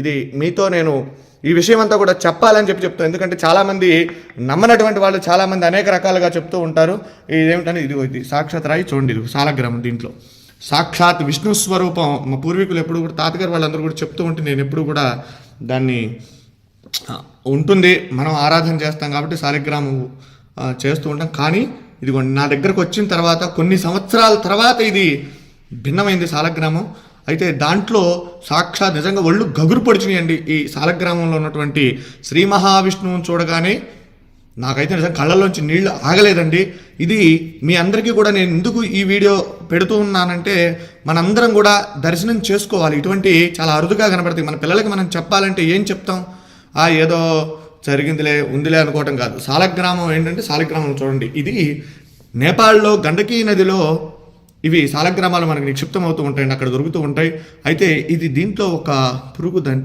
ఇది మీతో నేను ఈ విషయం అంతా కూడా చెప్పాలని చెప్పి చెప్తాను ఎందుకంటే చాలామంది నమ్మనటువంటి వాళ్ళు చాలామంది అనేక రకాలుగా చెప్తూ ఉంటారు. ఇదేమిటని ఇది ఇది సాక్షాత్ రాయి చూడండి ఇది సాలగ్రామం దీంట్లో. సాక్షాత్ విష్ణు స్వరూపం. మా పూర్వీకులు ఎప్పుడు కూడా తాతగారు వాళ్ళందరూ కూడా చెప్తూ ఉంటే నేను ఎప్పుడు కూడా దాన్ని ఉంటుంది. మనం ఆరాధన చేస్తాం కాబట్టి సాలిగ్రామం చేస్తూ ఉంటాం. కానీ ఇదిగోండి నా దగ్గరకు వచ్చిన తర్వాత కొన్ని సంవత్సరాల తర్వాత ఇది భిన్నమైంది సాలగ్రామం అయితే దాంట్లో సాక్షాత్ నిజంగా ఒళ్ళు గగురు పడిచినాయండి ఈ సాలగ్రామంలో ఉన్నటువంటి శ్రీ మహావిష్ణువుని చూడగానే. నాకైతే నిజంగా కళ్ళల్లోంచి నీళ్ళు ఆగలేదండి. ఇది మీ అందరికీ కూడా నేను ఎందుకు ఈ వీడియో పెడుతూ ఉన్నానంటే మనందరం కూడా దర్శనం చేసుకోవాలి. ఇటువంటి చాలా అరుదుగా కనబడతాయి. మన పిల్లలకి మనం చెప్పాలంటే ఏం చెప్తాం? ఆ ఏదో జరిగిందిలే ఉందిలే అనుకోవటం కాదు. సాలగ్రామం ఏంటంటే సాలగ్రామం చూడండి. ఇది నేపాల్లో గండకీ నదిలో ఇవి సాలగ్రామాలు మనకి నిక్షిప్తం అవుతూ ఉంటాయండి అక్కడ దొరుకుతూ ఉంటాయి. అయితే ఇది దీంట్లో ఒక పురుగు దాని